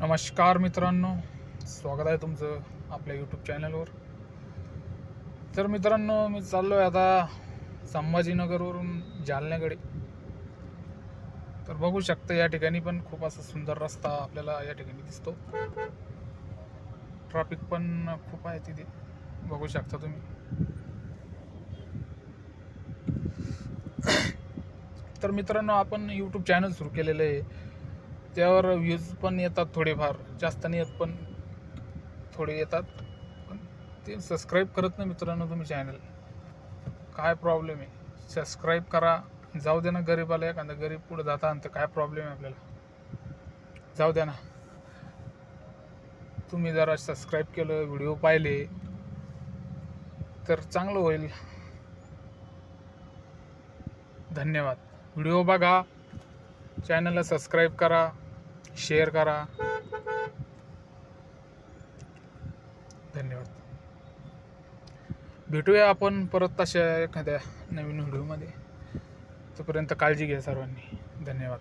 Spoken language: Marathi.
नमस्कार मित्रांनो स्वागत आहे तुमचं आपल्या यूट्यूब चॅनलवर तर मित्रांनो मी चाललो आहे आता संभाजीनगरवरून जालन्याकडे. तर बघू शकता या ठिकाणी पण खूप असा सुंदर रस्ता आपल्याला या ठिकाणी दिसतो. ट्रॅफिक पण खूप आहे तिथे. बघू शकता तुम्ही. तर मित्रांनो आपण यूट्यूब चॅनल सुरू केलेलं आहे. त्यावर व्ह्यूज पण येतात थोडेफार. जास्त नाही येत पण थोडे येतात. पण ते सबस्क्राईब करत नाही मित्रांनो तुम्ही चॅनल काय प्रॉब्लेम आहे? सबस्क्राईब करा. जाऊ द्या ना गरीबाला एखादा. गरीब पुढे जाता तर काय प्रॉब्लेम आहे आपल्याला? जाऊ द्या ना. तुम्ही जरा सबस्क्राईब केलं व्हिडिओ पाहिले तर चांगलं होईल. धन्यवाद. व्हिडिओ बघा. चॅनलला सबस्क्राईब करा शेअर करा. धन्यवाद. भेटूया आपण परत तशा एखाद्या नवीन व्हिडिओमध्ये. तोपर्यंत काळजी घ्या सर्वांनी. धन्यवाद.